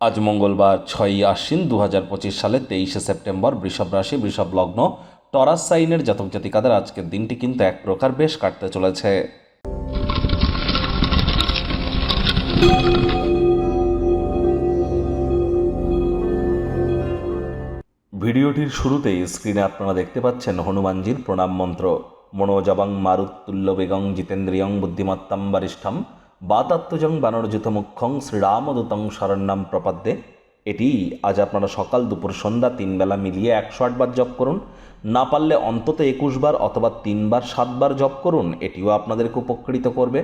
আজ মঙ্গলবার ছয়ই আশ্বিন দু হাজার পঁচিশ সালের তেইশে সেপ্টেম্বর বৃষভ রাশি, বৃষভ লগ্ন, টরাস সাইনের জাতক জাতিকাদের আজকের দিনটি কিন্তু এক প্রকার বেশ কাটতে চলেছে। ভিডিওটির শুরুতেই স্ক্রিনে আপনারা দেখতে পাচ্ছেন হনুমানজির প্রণাম মন্ত্র। মনোজবাং মারুত্তুল্য বেগং জিতেন্দ্রিয়ং বুদ্ধিমত্তাম বারিষ্ঠম বাতাত্মজং বানরজিত মুখ্যং শ্রীরামদূতং শরণ্যাম প্রপাদ্যে। এটি আজ আপনারা সকাল দুপুর সন্ধ্যা তিন বেলা মিলিয়ে একশো আটবার জপ করুন। না পারলে অন্তত একুশ বার অথবা তিনবার সাতবার জপ করুন। এটিও আপনাদেরকে উপকৃত করবে।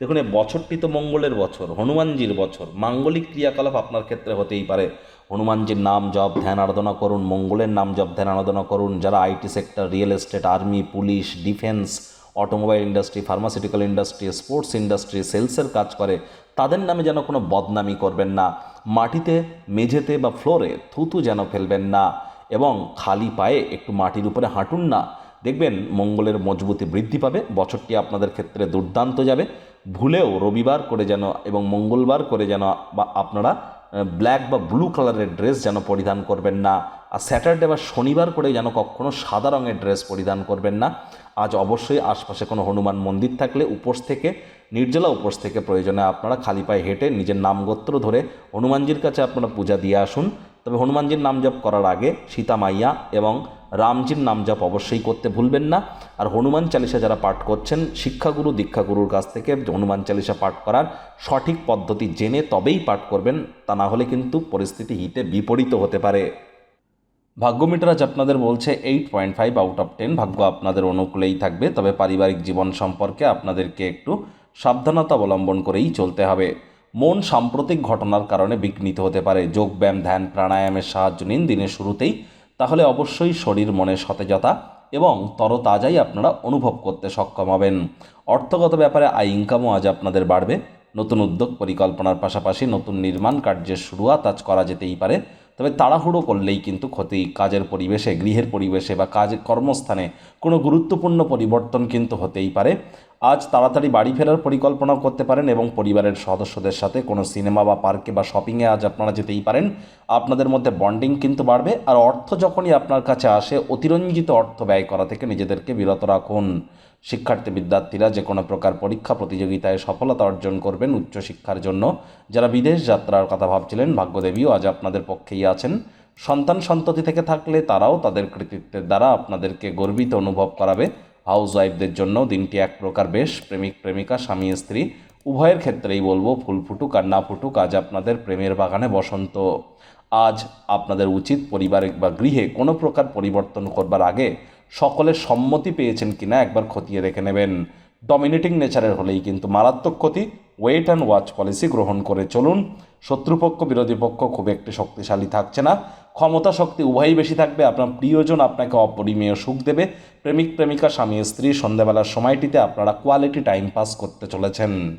দেখুন এই বছরটি তো মঙ্গলের বছর, হনুমানজির বছর। মাঙ্গলিক ক্রিয়াকলাপ আপনার ক্ষেত্রে হতেই পারে। হনুমানজির নাম জপ, ধ্যান, আরাধনা করুন। মঙ্গলের নাম জপ, ধ্যান, আরাধনা করুন। যারা IT sector, real estate, army, police, defence automobile industry pharmaceutical industry sports industry সেলসের কাজ করে, তাদের নামে যেন কোনো বদনামি করবেন না। মাটিতে, মেঝেতে বা ফ্লোরে থুতু যেন ফেলবেন না এবং খালি পায়ে একটু মাটির উপরে হাঁটুন না। দেখবেন মঙ্গলের মজবুতি বৃদ্ধি পাবে, বছরটি আপনাদের ক্ষেত্রে দুর্দান্ত যাবে। ভুলেও রবিবার করে যেন এবং মঙ্গলবার করে যেন বা আপনারা ব্ল্যাক বা ব্লু কালারের ড্রেস যেন পরিধান করবেন না। আর স্যাটারডে বা শনিবার করে যেন কখনও সাদা রঙের ড্রেস পরিধান করবেন না। আজ অবশ্যই আশপাশে কোনো হনুমান মন্দির থাকলে উপোস থেকে, নির্জলা উপোস থেকে প্রয়োজনে আপনারা খালি পায়ে হেঁটে নিজের নামগোত্র ধরে হনুমানজির কাছে আপনারা পূজা দিয়ে আসুন। তবে হনুমানজির নাম জপ করার আগে সীতা মাইয়া এবং রামজির নাম জপ অবশ্যই করতে ভুলবেন না। আর হনুমান চালিসা যারা পাঠ করছেন, শিক্ষাগুরু, দীক্ষাগুরুর কাছ থেকে হনুমান চালিসা পাঠ করার সঠিক পদ্ধতি জেনে তবেই পাঠ করবেন, তা না হলে কিন্তু পরিস্থিতি হিতে বিপরীত হতে পারে। ভাগ্য মিটার আজ আপনাদের বলছে, eight point five out of ten ভাগ্য আপনাদের অনুকূলেই থাকবে, তবে পারিবারিক জীবন সম্পর্কে আপনাদেরকে একটু সাবধানতা অবলম্বন করেই চলতে হবে। মন সাম্প্রতিক ঘটনার কারণে বিঘ্নিত হতে পারে। যোগব্যায়াম ধ্যান, প্রাণায়ামের সাহায্য নিন, দিনের শুরুতেই তাহলে অবশ্যই শরীর, মনে সতেজতা এবং তরতাজাই আপনারা অনুভব করতে সক্ষম হবেন। অর্থগত ব্যাপারে আয় ইনকামও আজ আপনাদের বাড়বে। নতুন উদ্যোগ পরিকল্পনার পাশাপাশি নতুন নির্মাণ কার্যের শুরুয়াত আজ করা যেতেই পারে। তবে তাড়াহুড়ো করলেই কিন্তু ক্ষতি। কাজের পরিবেশে, গৃহের পরিবেশে বা কাজ কর্মস্থানে কোনো গুরুত্বপূর্ণ পরিবর্তন কিন্তু হতেই পারে। আজ তাড়াতাড়ি বাড়ি ফেরার পরিকল্পনা করতে পারেন এবং পরিবারের সদস্যদের সাথে কোনো সিনেমা বা পার্কে বা শপিংয়ে আজ আপনারা যেতেই পারেন। আপনাদের মধ্যে বন্ডিং কিন্তু বাড়বে আর অর্থ যখনই আপনার কাছে আসে, অতিরঞ্জিত অর্থ ব্যয় করা থেকে নিজেদেরকে বিরত রাখুন। শিক্ষার্থী বিদ্যার্থীরা যে কোনো প্রকার পরীক্ষা প্রতিযোগিতায় সফলতা অর্জন করবেন উচ্চশিক্ষার জন্য। যারা বিদেশ যাত্রার কথা ভাবছিলেন, ভাগ্যদেবীও আজ আপনাদের পক্ষেই আছেন। সন্তান সন্ততি থেকে থাকলে তারাও তাদের কৃতিত্বের দ্বারা আপনাদেরকে গর্বিত অনুভব করাবে। হাউস ওয়াইফদের জন্য দিনটি এক প্রকার বেশ প্রেমিক, প্রেমিকা, স্বামী, স্ত্রী। উভয়ের ক্ষেত্রেই বলব, ফুল ফুটুক আর না ফুটুক, আজ আপনাদের প্রেমের বাগানে বসন্ত। আজ আপনাদের উচিত পরিবারে বা গৃহে কোনো প্রকার পরিবর্তন করবার আগে সকলের সম্মতি পেয়েছেন কিনা একবার খতিয়ে দেখে নেবেন। ডমিনেটিং নেচারের হলেই কিন্তু মারাত্মক ক্ষতি। ওয়েট অ্যান্ড ওয়াচ পলিসি গ্রহণ করে চলুন। শত্রুপক্ষ, বিরোধী পক্ষ খুব একটি শক্তিশালী থাকছে না। ক্ষমতা শক্তি উভয়ই বেশি থাকবে। আপনার প্রিয়জন আপনাকে অপরিমেয় সুখ দেবে। প্রেমিক, প্রেমিকা, স্বামী, স্ত্রী সন্ধ্যাবেলার সময়টিতে আপনারা কোয়ালিটি টাইম পাস করতে চলেছেন।